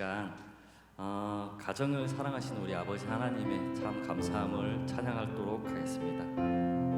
시간 어, 가정을 사랑하시는 우리 아버지 하나님의 참 감사함을 찬양하도록 하겠습니다.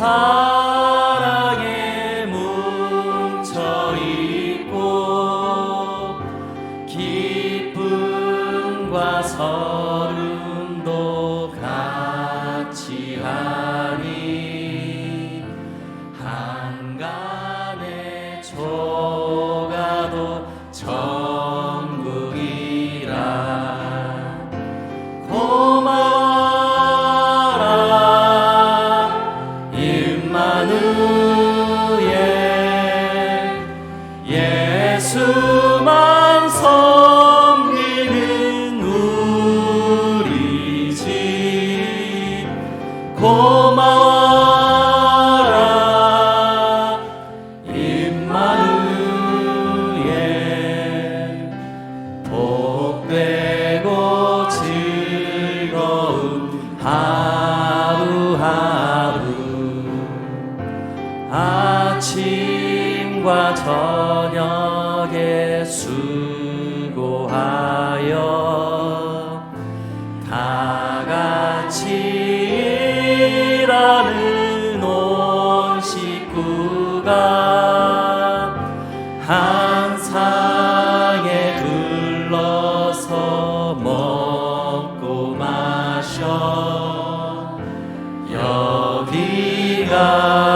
사랑에 뭉쳐 있고 기쁨과 선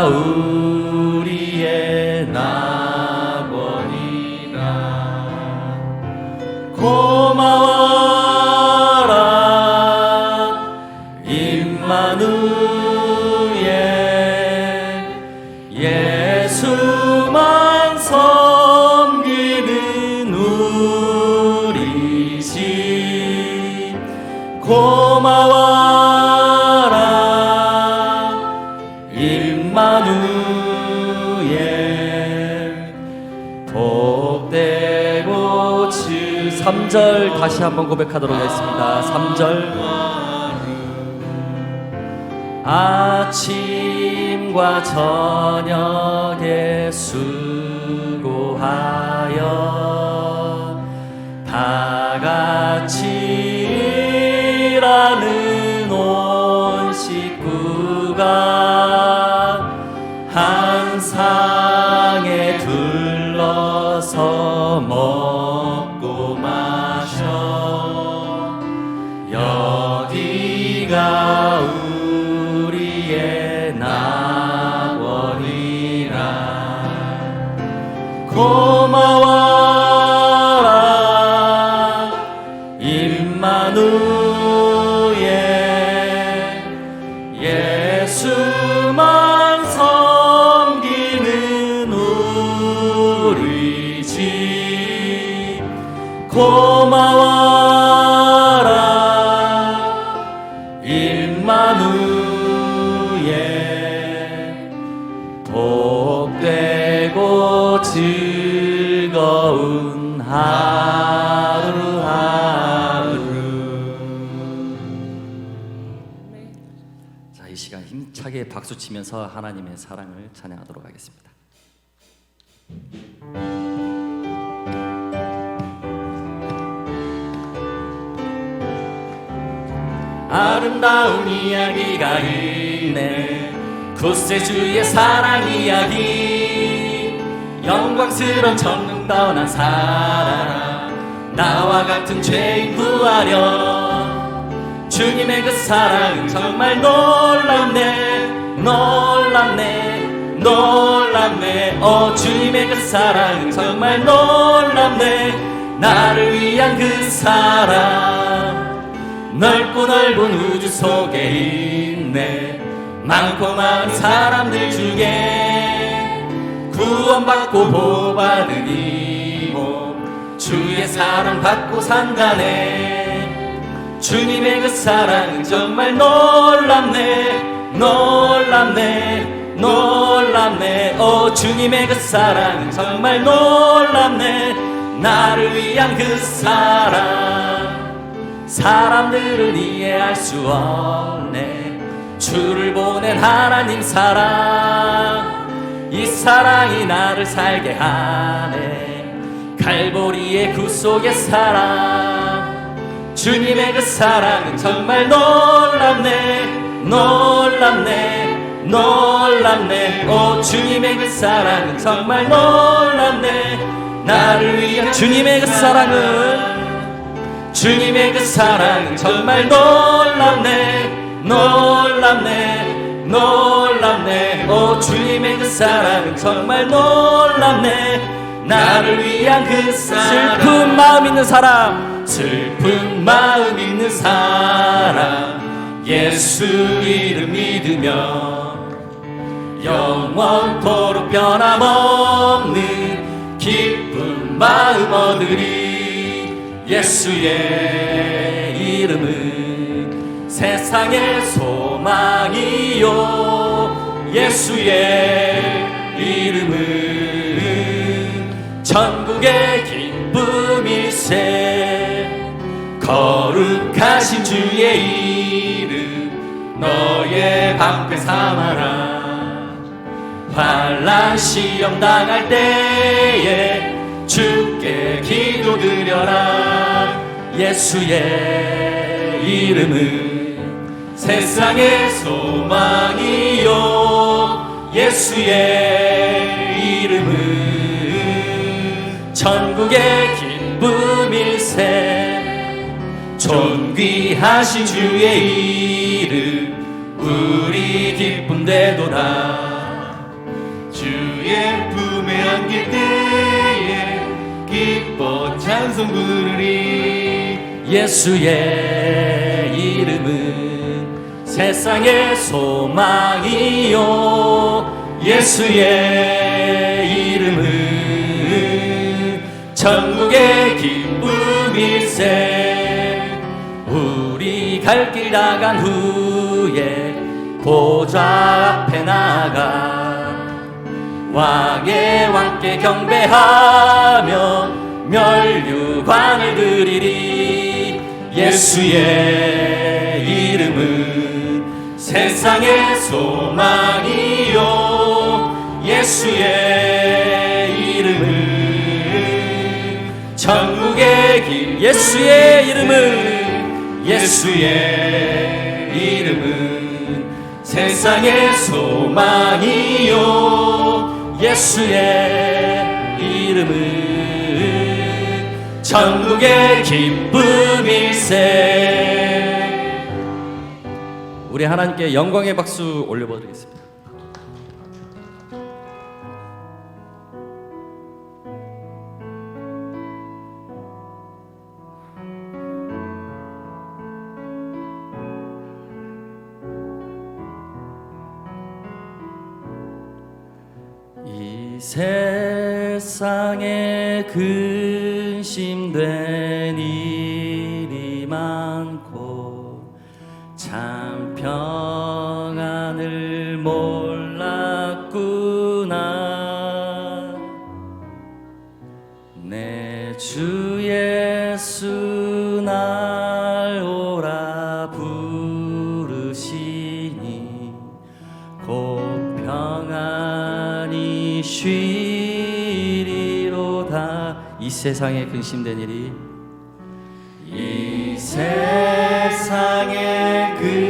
우리의 낙원이라 고마워라 임마누엘. 예수만 섬기는 우리 집 고마워 3절 다시 한번 고백하도록 하겠습니다. 3절 아침과 저녁에 수고하 고 박수 치면서 하나님의 사랑을 찬양하도록 하겠습니다. 아름다운 이야기가 있네. 구세주의 사랑 이야기. 영광스런 전능 떠난 사랑. 나와 같은 죄인 구하려. 주님의 그 사랑은 정말 놀랍네 놀랍네 놀랍네. 어 주님의 그 사랑은 정말 놀랍네. 나를 위한 그 사랑. 넓고 넓은 우주 속에 있네. 많고 많은 사람들 중에 구원받고 보받은 이몸 주의 사랑 받고 산다네 주님의 그 사랑은 정말 놀랍네 놀랍네 놀랍네. 오 주님의 그 사랑은 정말 놀랍네. 나를 위한 그 사랑. 사람들은 이해할 수 없네. 주를 보낸 하나님 사랑. 이 사랑이 나를 살게 하네. 갈보리의 구속의 사랑. 주님의 그 사랑은 정말 놀랍네 놀랍네 놀랍네. 오 주님의 그 사랑은 정말 놀랍네. 나를 위한 주님의 그 사랑은 주님의 그 사랑은 정말 놀랍네. 놀랍네 놀랍네. 오 주님의 그 사랑은 정말 놀랍네. 나를 위한 그 사랑. 슬픈 마음 있는 사람. 슬픈 마음 있는 사람 예수 이름 믿으며 영원토록 변함없는 기쁜 마음 얻으리. 예수의 이름은 세상의 소망이요. 예수의 이름은 전국의 기쁨일세. 거룩하신 주의 이름 너의 방패 삼아라. 환란 시험 당할 때에 주께 기도드려라. 예수의 이름은 세상의 소망이요. 예수의 이름은 전국의 기쁨일세. 존귀하신 주의 이름 우리 기쁨 되도다. 주의 품에 안길 때에 기뻐 찬송 부르리 예수의 이름은 세상의 소망이요. 예수의 이름은 전국의 기쁨일세. 우리 갈 길 나간 후에 보좌 앞에 나가 왕의 왕께 경배하며 멸류관을 드리리 예수의 이름은 세상의 소망이요 예수의 이름은 전국의 길 예수의 이름은 예수의 세상의 소망이요. 예수의 이름은 전국의 기쁨일세. 우리 하나님께 영광의 박수 올려보드리겠습니다 세상에 근심된 일이 많고 참 평안을 몰랐구나. 내 주 예수 쉬리로다. 이 세상에 근심된 일이 이 세상에 근심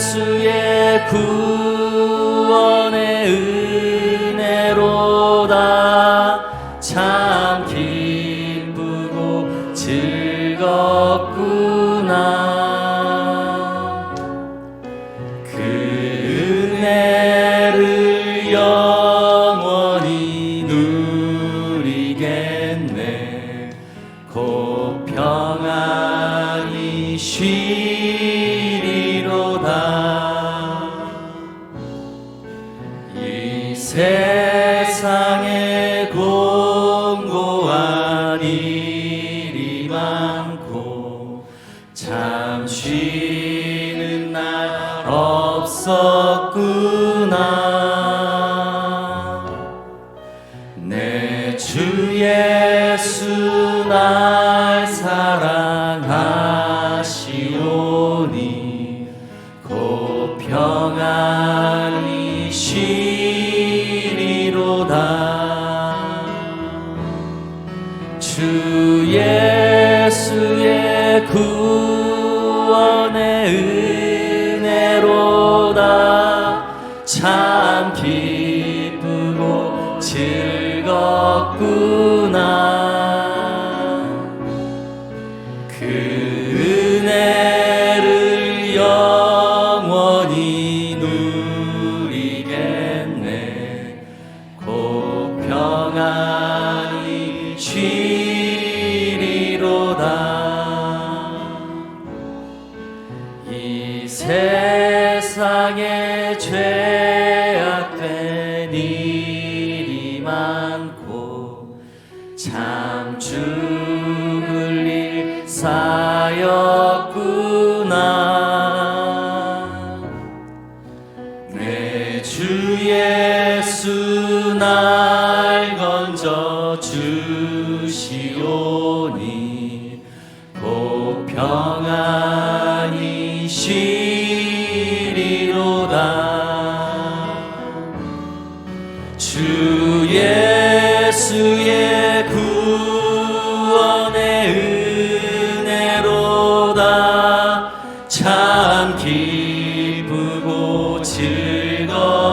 예수의 구원의 은혜로다. 참 기쁘고 즐겁구나. 그 은혜를 영원히 누리겠네. 곧 평안히 쉬 많고 참죽 주 예수의 구원의 은혜로다. 참 기쁘고 즐겁구나.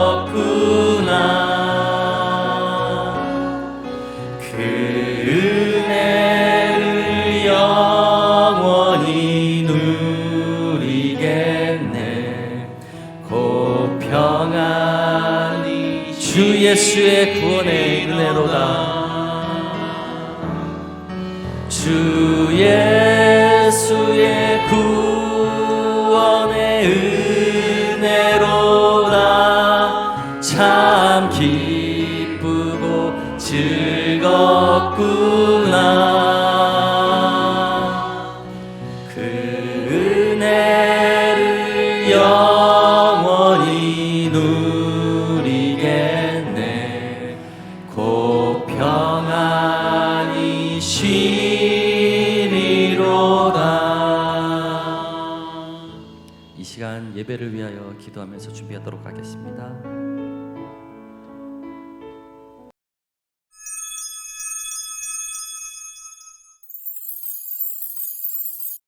그 은혜를 영원히 누리겠네. 곧 평안히 주 예수의 구원의 은혜로다. 주 예수의 구원 기도하면서 준비하도록 하겠습니다.